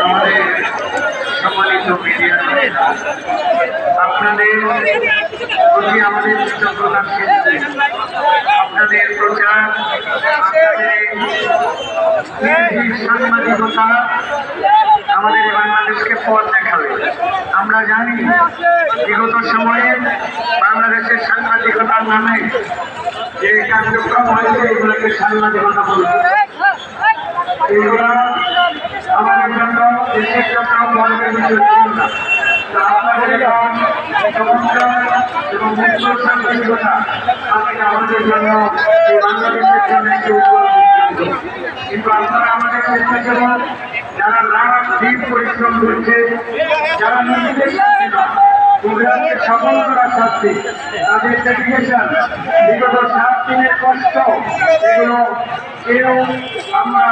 আমাদের সম্মানিত মিডিয়া আপনাদের প্রতি আমাদের আপনাদের প্রচার সাংবাদিকতা আমাদের বাংলাদেশকে পথ দেখাবে আমরা জানি বিগত সময়ে বাংলাদেশের সাংবাদিকতার নামে যে কার্যক্রম হয়েছে এগুলোকে সাংবাদিকতা বলবে এগুলা এবং মুক্ত সাংবাদিকতা আমাদের জন্য কিন্তু আমাদের চেষ্টা যারা দিন পরিশ্রম করছে যারা নিজেদের গুজরাটকে সফল করার সাথে তাদের ডেডিকেশন বিগত কষ্ট এগুলো কেউ আমরা